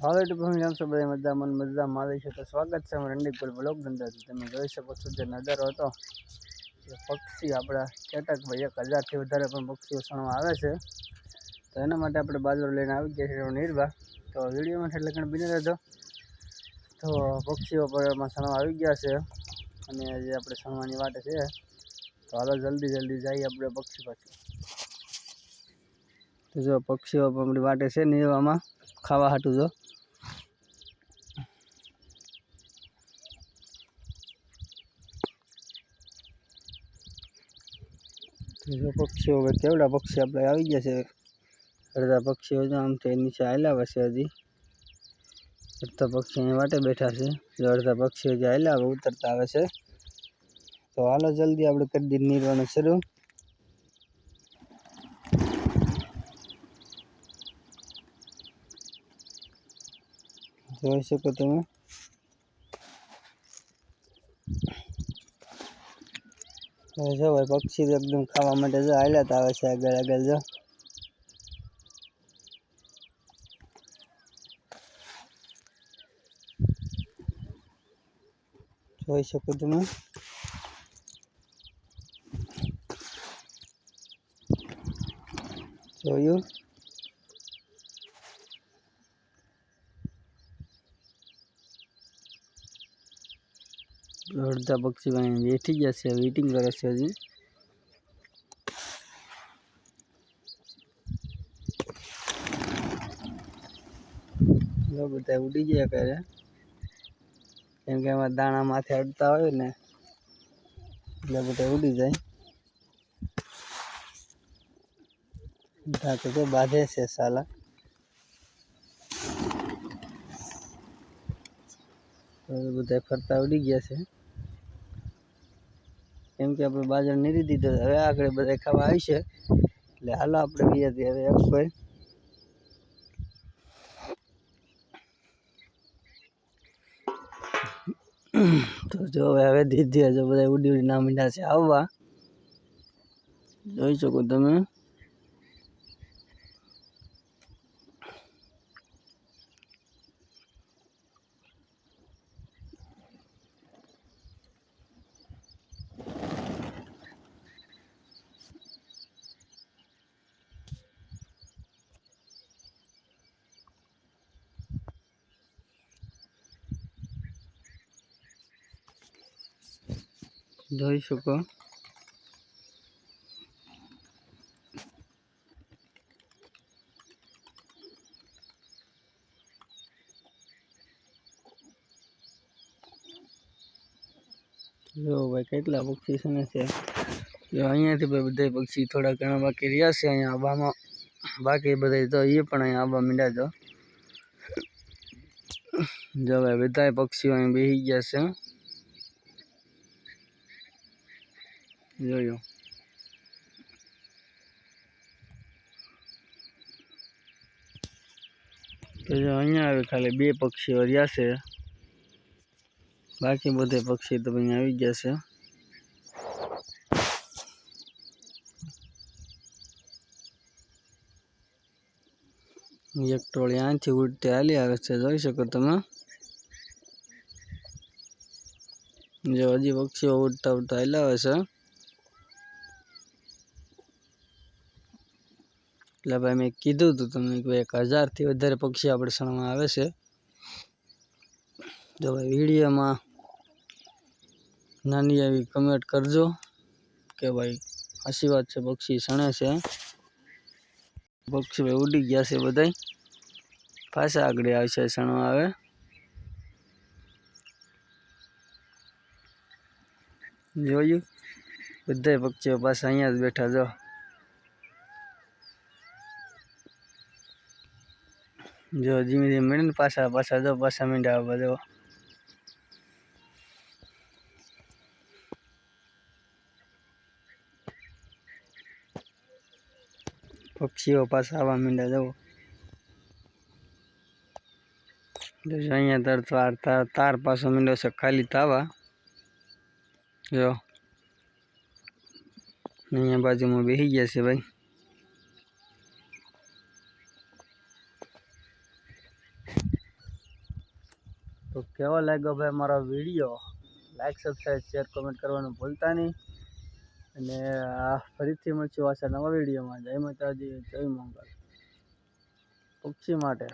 હાલો ટૂંકમાં કેમ છો બધા મજા મન મજા મારે છે. તો સ્વાગત છે અમારા રંડીકપુર બ્લોગ ધંધાથી તમે જોઈ શકો છો જે નજારો હતો પક્ષી આપણા ચેતકભાઈ એક હજારથી વધારે પણ પક્ષીઓ સણવા આવે છે. તો એના માટે આપણે બાજરો લઈને આવી ગયા છીએ નિર્ભા. તો વિડીયોમાં એટલે કંઈ બની રહેજો. તો પક્ષીઓ પર એમાં સણવા આવી ગયા છે અને જે આપણે સણવાની વાટે છે, તો હાલો જલ્દી જલ્દી જઈએ આપણે પક્ષી પાછું તો જો પક્ષીઓ પણ આપણી વાટે છે નિર્વામાં ખાવા હાટું જો. જો પક્ષીઓ હવે કેવડા પક્ષી આપણે આવી ગયા છે અડધા પક્ષીઓ જો આમથી નીચે આવેલા છે હજી અડધા પક્ષી અહીંયા વાટે બેઠા છે જો અડધા પક્ષીઓ જે આવેલા હવે ઉતરતા આવે છે તો હાલો જલ્દી આપણે કરી દઈએ નીરવાનું શરૂ જોઈ શકો તમે જો ભાઈ પક્ષી એકદમ ખાવા માટે જો હાલ્યા આવે છે આગળ આગળ, જો. જોઈ શકો તમે. જોયું? અડધા પક્ષી અહીં બેઠી ગયા છે વેઇટિંગ કરે છે હજી જો બધા ઉડી ગયા કરે કેમ કે એમાં દાણા માથે અડતા હોય ને એટલે બધા ઉડી જાય બધા તો જો બાંધે છે સાલા હવે બધા ફરતા ઉડી ગયા છે કેમ કે આપણે બાજર નીરી દીધો હવે આગળ બધા ખાવા આવી છે એટલે હાલો આપણે બીજા હવે કોઈ. તો જો હવે હવે ધીરે જો બધા ઉડી ઉડી ના મીંડા છે આવવા. જોઈ શકો તમે. જોઈ શકો જો ભાઈ કેટલા પક્ષી છે ને છે જો અહીંયાથી ભાઈ બધા પક્ષી થોડા ઘણા બાકી રહ્યા છે અહીંયા આબામાં બાકી બધા તો એ પણ અહીંયા આબા મીંડા જો જો ભાઈ બધા પક્ષીઓ અહીં બેસી ગયા છે જોયો. તો અહીંયા આવે ખાલી બે પક્ષીઓ રહ્યા છે. બાકી બધે પક્ષી તો અહીંયા આવી ગયા છે. એક ટોળી અહીંથી ઉડતી હાલી આવે છે. જોઈ શકો તમે. જો હજી પક્ષીઓ ઉડતા ઉડતા હાલ્યા આવે છે. એટલે ભાઈ મેં કીધું હતું તમને કે એક હજારથી વધારે પક્ષી આપણે સણમાં આવે છે જો ભાઈ વિડીયોમાં નાની એવી કમેન્ટ કરજો કે ભાઈ સાચી વાત છે પક્ષી સણે છે પક્ષી ભાઈ ઉડી ગયા છે બધાય પાછા આગળ આવશે સણવા આવે જોયું બધા પક્ષીઓ પાછા અહીંયા જ બેઠા જો જો ધીમે ધીમે ને પાછા પાછા જો, પાછા મીંડા આવવા જો પક્ષીઓ પાછા આવવા મીંડા જવો અહીંયા તાર તાર તાર તાર પાછો મીંડો છે, ખાલી તાવા. જો. અહીંયા બાજુમાં બેસી ગયા છે ભાઈ. તો કેવો લાગ્યો ભાઈ મારો video like subscribe share comment કરવાનું ભૂલતા નહીં. અને ફરીથી મળશું આશા નવા વિડીયોમાં જય માતાજી, જય મંગલ. પક્ષી માટે.